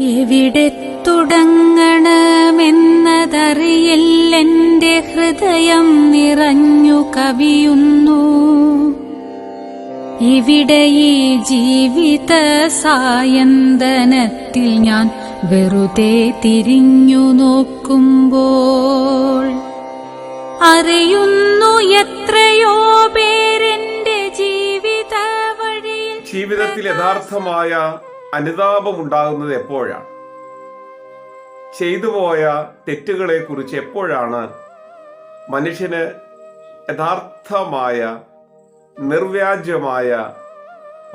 എവിടെ തുടങ്ങണമെന്നതറിയില്ലെന്റെ ഹൃദയം നിറഞ്ഞു കവിയുന്നു? ഇവിടെ ഈ ജീവിത സായന്തനത്തിൽ ഞാൻ വെറുതെ തിരിഞ്ഞു നോക്കുമ്പോൾ അറിയുന്നു എത്രയോ പേരെന്റെ ജീവിത വഴിയിൽ ജീവിതത്തിൽ യഥാർത്ഥമായ അനുതാപമുണ്ടാകുന്നത് എപ്പോഴാണ്? ചെയ്തുപോയ തെറ്റുകളെ കുറിച്ച് എപ്പോഴാണ് മനുഷ്യന് യഥാർത്ഥമായ നിർവ്യാജ്യമായ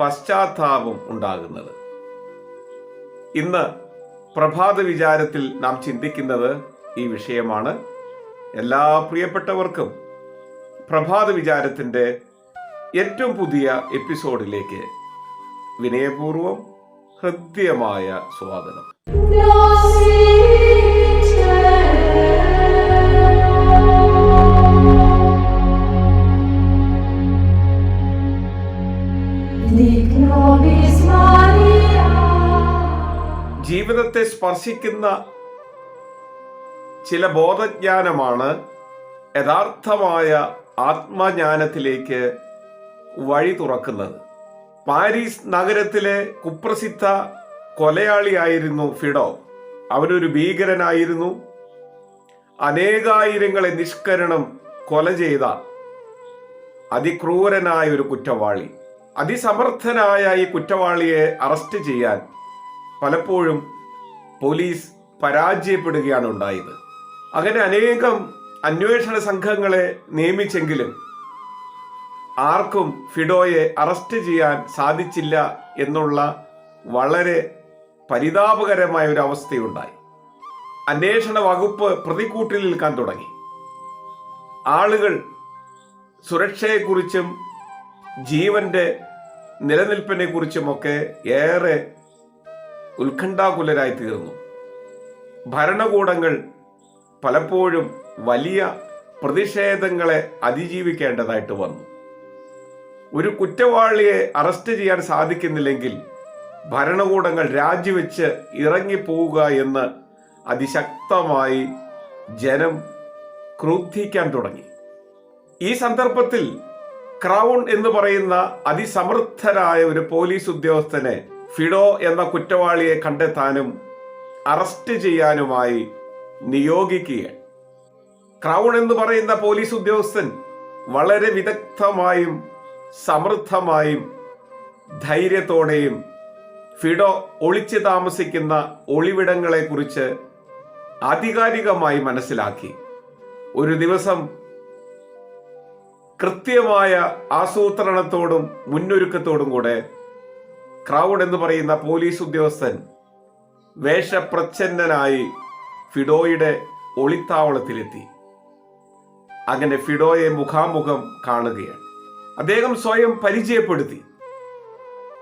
പശ്ചാത്താപം ഉണ്ടാകുന്നത്? ഇന്ന് പ്രഭാത വിചാരത്തിൽ നാം ചിന്തിക്കുന്നത് ഈ വിഷയമാണ്. എല്ലാ പ്രിയപ്പെട്ടവർക്കും പ്രഭാത വിചാരത്തിന്റെ ഏറ്റവും പുതിയ എപ്പിസോഡിലേക്ക് വിനയപൂർവം ഹൃദ്യമായ സ്വാഗതം. ജീവിതത്തെ സ്പർശിക്കുന്ന ചില ബോധജ്ഞാനമാണ് യഥാർത്ഥമായ ആത്മജ്ഞാനത്തിലേക്ക് വഴി തുറക്കുന്നത് പാരീസ് നഗരത്തിലെ കുപ്രസിദ്ധ കൊലയാളിയായിരുന്നു ഫിഡോ. അവനൊരു ഭീകരനായിരുന്നു. അനേകായിരങ്ങളെ നിഷ്കരണം കൊല ചെയ്ത അതിക്രൂരനായ ഒരു കുറ്റവാളി. അതിസമർത്ഥനായ ഈ കുറ്റവാളിയെ അറസ്റ്റ് ചെയ്യാൻ പലപ്പോഴും പോലീസ് പരാജയപ്പെടുകയാണ് ഉണ്ടായത്. അങ്ങനെ അനേകം അന്വേഷണ സംഘങ്ങളെ നിയമിച്ചെങ്കിലും ആർക്കും ഫിഡോയെ അറസ്റ്റ് ചെയ്യാൻ സാധിച്ചില്ല എന്നുള്ള വളരെ പരിതാപകരമായ ഒരു അവസ്ഥയുണ്ടായി. അന്വേഷണ വകുപ്പ് പ്രതിക്കൂട്ടിൽ നിൽക്കാൻ തുടങ്ങി. ആളുകൾ സുരക്ഷയെക്കുറിച്ചും ജീവന്റെ നിലനിൽപ്പിനെ കുറിച്ചുമൊക്കെ ഏറെ ഉത്കണ്ഠാകുലരായി തീർന്നു. ഭരണകൂടങ്ങൾ പലപ്പോഴും വലിയ പ്രതിഷേധങ്ങളെ അതിജീവിക്കേണ്ടതായിട്ട് വന്നു. ഒരു കുറ്റവാളിയെ അറസ്റ്റ് ചെയ്യാൻ സാധിക്കുന്നില്ലെങ്കിൽ ഭരണകൂടങ്ങൾ രാജിവെച്ച് ഇറങ്ങിപ്പോവുക എന്ന് അതിശക്തമായി ജനം ക്രുദ്ധിക്കാൻ തുടങ്ങി. ഈ സന്ദർഭത്തിൽ ക്രൗൺ എന്ന് പറയുന്ന അതിസമർത്ഥരായ ഒരു പോലീസ് ഉദ്യോഗസ്ഥനെ ഫിഡോ എന്ന കുറ്റവാളിയെ കണ്ടെത്താനും അറസ്റ്റ് ചെയ്യാനുമായി നിയോഗിക്കുക ക്രൗൺ എന്ന് പറയുന്ന പോലീസ് ഉദ്യോഗസ്ഥൻ വളരെ വിദഗ്ധമായും സമൃദ്ധമായും ധൈര്യത്തോടെയും ഫിഡോ ഒളിച്ചു താമസിക്കുന്ന ഒളിവിടങ്ങളെക്കുറിച്ച് ആധികാരികമായി മനസ്സിലാക്കി. ഒരു ദിവസം കൃത്യമായ ആസൂത്രണത്തോടും മുന്നൊരുക്കത്തോടും കൂടെ ക്രൗഡ് എന്ന് പറയുന്ന പോലീസ് ഉദ്യോഗസ്ഥൻ വേഷപ്രച്ഛന്നനായി ഫിഡോയുടെ ഒളിത്താവളത്തിലെത്തി. അങ്ങനെ ഫിഡോയെ മുഖാമുഖം കാണുകയാണ്. അദ്ദേഹം സ്വയം പരിചയപ്പെടുത്തി.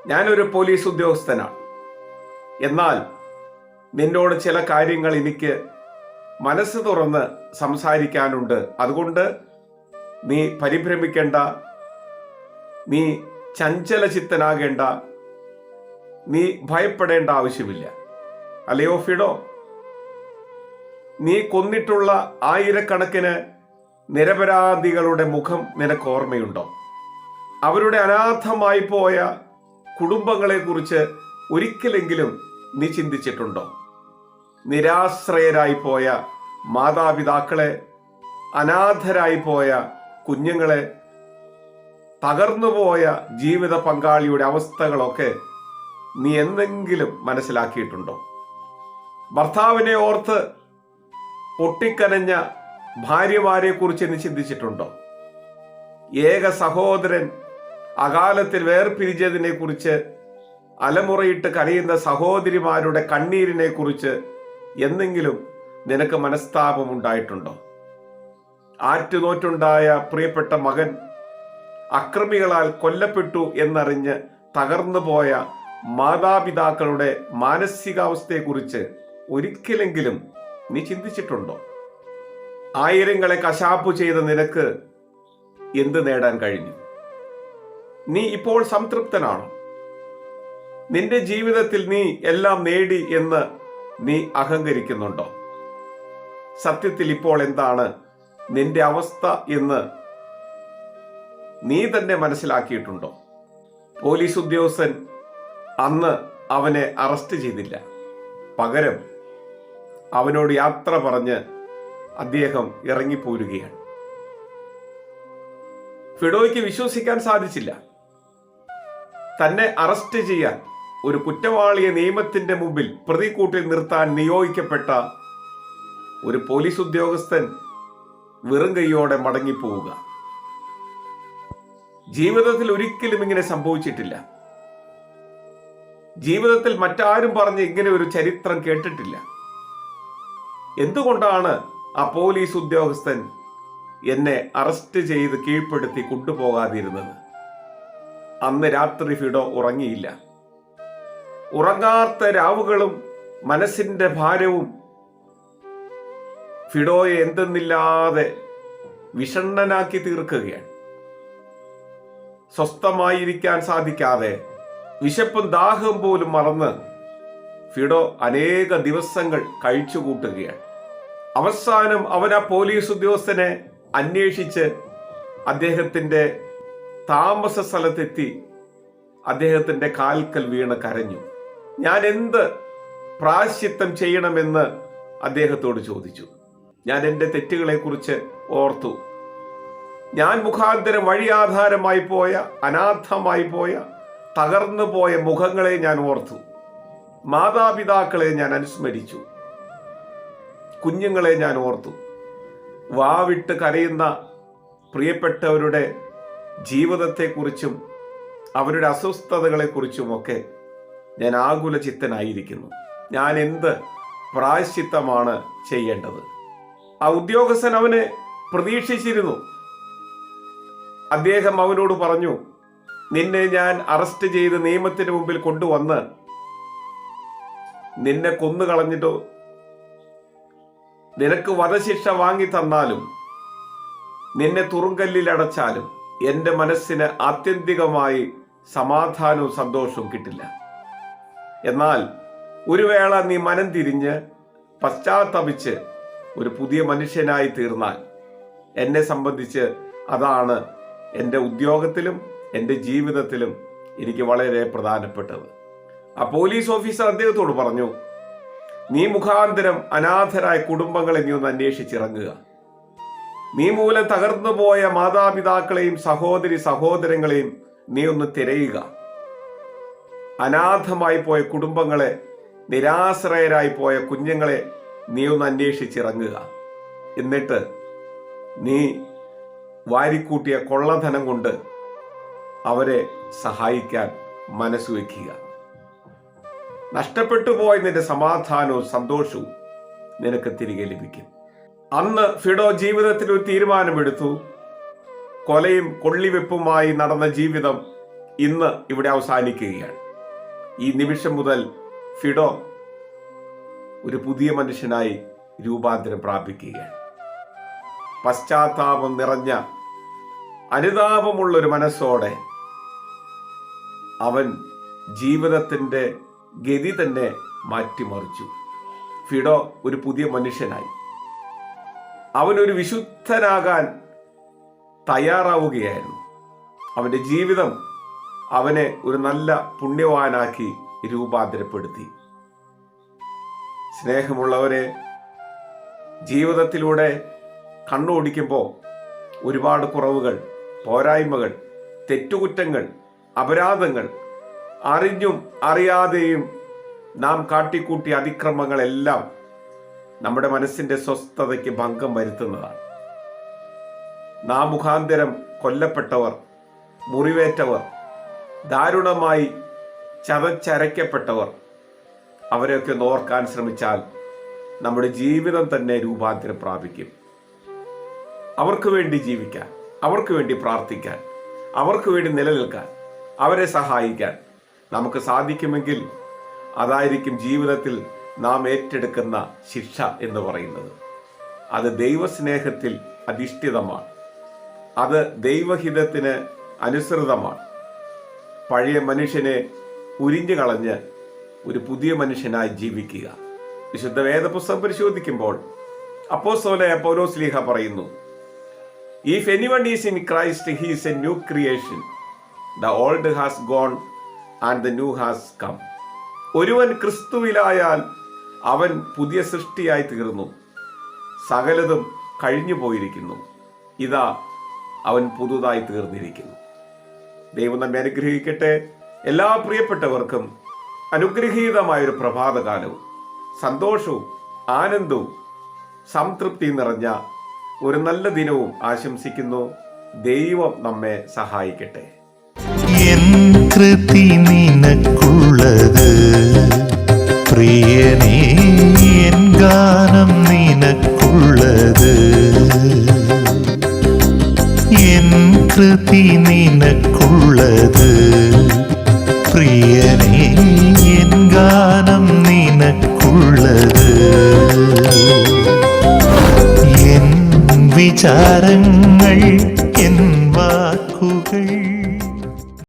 ഞാനൊരു പോലീസ് ഉദ്യോഗസ്ഥനാണ്. എന്നാൽ നിന്നോട് ചില കാര്യങ്ങൾ എനിക്ക് മനസ്സ് തുറന്ന് സംസാരിക്കാനുണ്ട്. അതുകൊണ്ട് നീ പരിഭ്രമിക്കേണ്ട. നീ ചഞ്ചല ചിത്തനാകേണ്ട നീ ഭയപ്പെടേണ്ട ആവശ്യമില്ല. അല്ലയോ ഫിഡോ? നീ കൊന്നിട്ടുള്ള ആയിരക്കണക്കിന് നിരപരാധികളുടെ മുഖം നിനക്ക് ഓർമ്മയുണ്ടോ? അവരുടെ അനാഥമായി പോയ കുടുംബങ്ങളെ കുറിച്ച് ഒരിക്കലെങ്കിലും നീ ചിന്തിച്ചിട്ടുണ്ടോ? നിരാശ്രയരായി പോയ മാതാപിതാക്കളെ അനാഥരായി പോയ കുഞ്ഞുങ്ങളെ തകർന്നുപോയ ജീവിത പങ്കാളിയുടെ അവസ്ഥകളൊക്കെ നീ എന്തെങ്കിലും മനസ്സിലാക്കിയിട്ടുണ്ടോ? ഭർത്താവിനെ ഓർത്ത് പൊട്ടിക്കനഞ്ഞ ഭാര്യമാരെ കുറിച്ച് നീ ചിന്തിച്ചിട്ടുണ്ടോ? ഏക സഹോദരൻ അകാലത്തിൽ വേർപിരിച്ചതിനെ കുറിച്ച് അലമുറയിട്ട് കരയുന്ന സഹോദരിമാരുടെ കണ്ണീരിനെ കുറിച്ച് എന്തെങ്കിലും നിനക്ക് മനസ്താപം ഉണ്ടായിട്ടുണ്ടോ? ആറ്റുനോറ്റുണ്ടായ പ്രിയപ്പെട്ട മകൻ അക്രമികളാൽ കൊല്ലപ്പെട്ടു എന്നറിഞ്ഞ് തകർന്നു പോയ മാതാപിതാക്കളുടെ മാനസികാവസ്ഥയെക്കുറിച്ച് ഒരിക്കലെങ്കിലും നീ ചിന്തിച്ചിട്ടുണ്ടോ? ആയിരങ്ങളെ കശാപ്പു ചെയ്ത നിനക്ക് എന്ത് നേടാൻ കഴിഞ്ഞു? നീ ഇപ്പോൾ സംതൃപ്തനാണോ. നിന്റെ ജീവിതത്തിൽ നീ എല്ലാം നേടി എന്ന് നീ അഹങ്കരിക്കുന്നുണ്ടോ? സത്യത്തിൽ ഇപ്പോൾ എന്താണ് നിന്റെ അവസ്ഥ എന്ന് നീ തന്നെ മനസ്സിലാക്കിയിട്ടുണ്ടോ? പോലീസ് ഉദ്യോഗസ്ഥൻ അന്ന് അവനെ അറസ്റ്റ് ചെയ്തില്ല. പകരം അവനോട് യാത്ര പറഞ്ഞ് അദ്ദേഹം ഇറങ്ങിപ്പോരുകയാണ്. ഫിഡോയ്ക്ക് വിശ്വസിക്കാൻ സാധിച്ചില്ല. തന്നെ അറസ്റ്റ് ചെയ്യാൻ ഒരു കുറ്റവാളിയെ നിയമത്തിന്റെ മുമ്പിൽ പ്രതിക്കൂട്ടിൽ നിർത്താൻ നിയോഗിക്കപ്പെട്ട ഒരു പോലീസ് ഉദ്യോഗസ്ഥൻ വെറും കൈയോടെ മടങ്ങിപ്പോവുക. ജീവിതത്തിൽ ഒരിക്കലും ഇങ്ങനെ സംഭവിച്ചിട്ടില്ല. ജീവിതത്തിൽ മറ്റാരും പറഞ്ഞ് ഇങ്ങനെ ഒരു ചരിത്രം കേട്ടിട്ടില്ല. എന്തുകൊണ്ടാണ് ആ പോലീസ് ഉദ്യോഗസ്ഥൻ എന്നെ അറസ്റ്റ് ചെയ്ത് കീഴ്പ്പെടുത്തി കൊണ്ടുപോകാതിരുന്നത്? അന്ന് രാത്രി ഫിഡോ ഉറങ്ങിയില്ല. ഉറങ്ങാത്ത രാവുകളും മനസ്സിന്റെ ഭാരവും ഫിഡോയെ എന്തെന്നില്ലാതെ വിഷണ്ണനാക്കി തീർക്കുകയാണ്. സ്വസ്ഥമായിരിക്കാൻ സാധിക്കാതെ വിശപ്പും ദാഹവും പോലും മറന്ന് ഫിഡോ അനേക ദിവസങ്ങൾ കഴിച്ചുകൂട്ടുകയാണ്. അവസാനം അവൻ ആ പോലീസ് ഉദ്യോഗസ്ഥനെ അന്വേഷിച്ച് അദ്ദേഹത്തിന്റെ താമസ സ്ഥലത്തെത്തി അദ്ദേഹത്തിന്റെ കാൽക്കൽ വീണ് കരഞ്ഞു. ഞാൻ എന്ത് പ്രാശ്ചിത്തം ചെയ്യണമെന്ന് അദ്ദേഹത്തോട് ചോദിച്ചു. ഞാൻ എന്റെ തെറ്റുകളെക്കുറിച്ച് ഓർത്തു. ഞാൻ മുഖാന്തരം വഴിയാധാരമായി പോയ അനാഥമായി പോയ തകർന്നു പോയ മുഖങ്ങളെ ഞാൻ ഓർത്തു. മാതാപിതാക്കളെ ഞാൻ അനുസ്മരിച്ചു. കുഞ്ഞുങ്ങളെ ഞാൻ ഓർത്തു. വാവിട്ട് കരയുന്ന പ്രിയപ്പെട്ടവരുടെ ജീവിതത്തെക്കുറിച്ചും അവരുടെ അസ്വസ്ഥതകളെക്കുറിച്ചുമൊക്കെ ഞാൻ ആകുല ചിത്തനായിരിക്കുന്നു ഞാൻ എന്ത് പ്രായശ്ചിത്തമാണ് ചെയ്യേണ്ടത്? ആ ഉദ്യോഗസ്ഥൻ അവനെ പ്രതീക്ഷിച്ചിരുന്നു. അദ്ദേഹം അവനോട് പറഞ്ഞു നിന്നെ ഞാൻ അറസ്റ്റ് ചെയ്ത് നിയമത്തിന് മുമ്പിൽ കൊണ്ടുവന്ന് നിന്നെ കൊന്നു കളഞ്ഞിട്ടോ? നിനക്ക് വധശിക്ഷ വാങ്ങി തന്നാലും നിന്നെ തുറുങ്കല്ലിൽ അടച്ചാലും എന്റെ മനസ്സിന് ആത്യന്തികമായി സമാധാനവും സന്തോഷവും കിട്ടില്ല. എന്നാൽ ഒരു വേള നീ മനം തിരിഞ്ഞ് പശ്ചാത്തപിച്ച് ഒരു പുതിയ മനുഷ്യനായി തീർന്നാൽ എന്നെ സംബന്ധിച്ച് അതാണ് എന്റെ ഉദ്യോഗത്തിലും എന്റെ ജീവിതത്തിലും എനിക്ക് വളരെ പ്രധാനപ്പെട്ടത്. ആ പോലീസ് ഓഫീസർ അദ്ദേഹത്തോട് പറഞ്ഞു നീ മുഖാന്തരം അനാഥരായ കുടുംബങ്ങളെ നീ ഒന്ന് അന്വേഷിച്ചിറങ്ങുക. നീ മൂലം തകർന്നു പോയ മാതാപിതാക്കളെയും സഹോദരി സഹോദരങ്ങളെയും നീ ഒന്ന് തിരയുക. അനാഥമായി പോയ കുടുംബങ്ങളെ നിരാശ്രയരായി പോയ കുഞ്ഞുങ്ങളെ നീ ഒന്ന് അന്വേഷിച്ചിറങ്ങുക. എന്നിട്ട് നീ വാരിക്കൂട്ടിയ കൊള്ളധനം കൊണ്ട് അവരെ സഹായിക്കാൻ മനസ്സ് വയ്ക്കുക നഷ്ടപ്പെട്ടു പോയ നിന്റെ സമാധാനവും സന്തോഷവും നിനക്ക് തിരികെ ലഭിക്കും. അന്ന് ഫിഡോ ജീവിതത്തിൽ ഒരു തീരുമാനമെടുത്തു. കൊലയും കൊള്ളിവെപ്പുമായി നടന്ന ജീവിതം ഇന്ന് ഇവിടെ അവസാനിക്കുകയാണ്. ഈ നിമിഷം മുതൽ ഫിഡോ ഒരു പുതിയ മനുഷ്യനായി രൂപാന്തരം പ്രാപിക്കുകയാണ്. പശ്ചാത്താപം നിറഞ്ഞ അനുതാപമുള്ള ഒരു മനസ്സോടെ അവൻ ജീവിതത്തിന്റെ ഗതി തന്നെ മാറ്റിമറിച്ചു. ഫിഡോ ഒരു പുതിയ മനുഷ്യനായി. അവൻ ഒരു വിശുദ്ധനാകാൻ തയ്യാറാവുകയായിരുന്നു. അവന്റെ ജീവിതം അവനെ ഒരു നല്ല പുണ്യവാനാക്കി രൂപാന്തരപ്പെടുത്തി. സ്നേഹമുള്ളവരെ ജീവിതത്തിലൂടെ കണ്ണോടിക്കുമ്പോൾ ഒരുപാട് കുറവുകൾ പോരായ്മകൾ തെറ്റുകുറ്റങ്ങൾ അപരാധങ്ങൾ അറിഞ്ഞും അറിയാതെയും നാം കാട്ടിക്കൂട്ടിയ അതിക്രമങ്ങളെല്ലാം നമ്മുടെ മനസ്സിന്റെ സ്വസ്ഥതയ്ക്ക് ഭംഗം വരുത്തുന്നതാണ്. നാം മുഖാന്തരം കൊല്ലപ്പെട്ടവർ മുറിവേറ്റവർ ദാരുണമായി ചതച്ചരയ്ക്കപ്പെട്ടവർ അവരെയൊക്കെ ഒന്ന് ഓർക്കാൻ ശ്രമിച്ചാൽ നമ്മുടെ ജീവിതം തന്നെ രൂപാന്തരം പ്രാപിക്കും. അവർക്ക് വേണ്ടി ജീവിക്കാൻ അവർക്ക് വേണ്ടി പ്രാർത്ഥിക്കാൻ അവർക്ക് വേണ്ടി നിലനിൽക്കാൻ അവരെ സഹായിക്കാൻ നമുക്ക് സാധിക്കുമെങ്കിൽ അതായിരിക്കും ജീവിതത്തിൽ നാം ഏറ്റെടുക്കുന്ന ശിക്ഷ എന്ന് പറയുന്നത്. അത് ദൈവസ്നേഹത്തിൽ അധിഷ്ഠിതമാണ്. അത് ദൈവഹിതത്തിന് അനുസൃതമാണ്. പഴയ മനുഷ്യനെ ഉരിഞ്ഞു കളഞ്ഞ് ഒരു പുതിയ മനുഷ്യനായി ജീവിക്കുക. വിശുദ്ധ വേദപുസ്തകം പരിശോധിക്കുമ്പോൾ അപ്പോസ്തലനായ പൗലോസ് ലീഹ പറയുന്നു if anyone is in Christ he's a new creation the old has gone and the new has come ഒരുവൻ ക്രിസ്തുവിലായാൽ അവൻ പുതിയ സൃഷ്ടിയായി തീർന്നു. സകലതും കഴിഞ്ഞു പോയിരിക്കുന്നു. ഇതാ അവൻ പുതുതായി തീർന്നിരിക്കുന്നു. ദൈവം നമ്മെ അനുഗ്രഹിക്കട്ടെ. എല്ലാ പ്രിയപ്പെട്ടവർക്കും അനുഗ്രഹീതമായൊരു പ്രഭാതകാലവും സന്തോഷവും ആനന്ദവും സംതൃപ്തി നിറഞ്ഞ ഒരു നല്ല ദിനവും ആശംസിക്കുന്നു. ദൈവം നമ്മെ സഹായിക്കട്ടെ. കൃതി നിനക്കുള്ളത് പ്രിയനേ എൻ ഗാനം നിനക്കുള്ളത് എൻ കൃതി നിനക്കുള്ളത് പ്രിയനേ എൻ ഗാനം നിനക്കുള്ളത് എൻ വിചാരങ്ങൾ